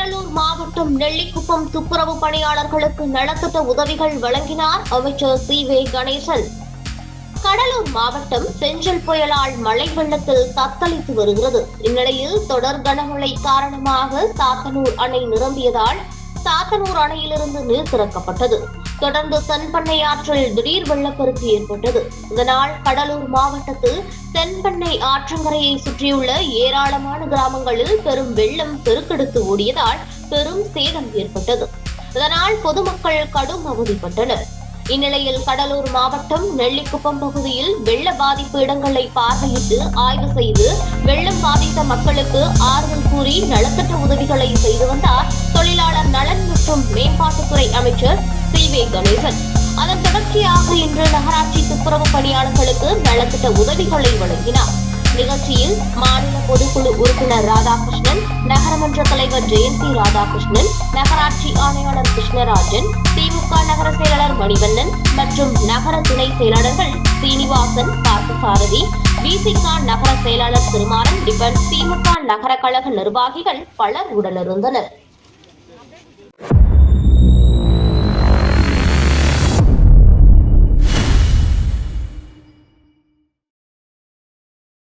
கடலூர் மாவட்டம் நெல்லிக்குப்பம் துப்புரவு பணியாளர்களுக்கு நலத்திட்ட உதவிகள் வழங்கினார் அமைச்சர் சி வே கணேசன். கடலூர் மாவட்டம் செஞ்சல் புயலால் மழை வெள்ளத்தில் தத்தளித்து வருகிறது. இந்நிலையில் தொடர் கனமழை காரணமாக சாத்தனூர் அணை நிரம்பியதால் சாத்தனூர் அணையிலிருந்து நீர் திறக்கப்பட்டது. தொடர்ந்து தென்பண்ணை ஆற்றில் திடீர் வெள்ளப்பெருக்கு ஏற்பட்டது. இதனால் கடலூர் மாவட்டத்தில் தென்பண்ணை ஆற்றங்கரையை சுற்றியுள்ள ஏராளமான கிராமங்களில் பெரும் வெள்ளம் பெருக்கெடுத்து ஓடியதால் பெரும் சேதம் ஏற்பட்டது. இதனால் பொதுமக்கள் கடும் அவதிப்பட்டனர். இந்நிலையில் கடலூர் மாவட்டம் நெல்லிக்குப்பம் பகுதியில் வெள்ள பாதிப்பு இடங்களை பார்வையிட்டு ஆய்வு செய்து வெள்ளம் பாதித்த மக்களுக்கு ஆறுதல் கூறி நலத்திட்ட உதவிகளை செய்து வந்தார் தொழிலாளர் நலன் மற்றும் மேம்பாட்டுத்துறை அமைச்சர் சி வே கணேசன். அதன் தொடர்ச்சியாக இன்று நகராட்சி துப்புரவு பணியாளர்களுக்கு நலத்திட்ட உதவிகளை வழங்கினார். நிகழ்ச்சியில் மாநில பொதுக்குழு உறுப்பினர் ராதாகிருஷ்ணன் நகரமன்ற தலைவர் ஜெயந்தி ராதாகிருஷ்ணன் நகராட்சி ஆணையாளர் கிருஷ்ணராஜன் திமுக நகர செயலாளர் மணிவண்ணன் மற்றும் நகர துணை செயலாளர்கள் சீனிவாசன் பார்த்தசாரதி விசிகா நகர செயலாளர் திருமாறன் டிபன் திமுக நகர கழக நிர்வாகிகள் பலர் உடனிருந்தனர்.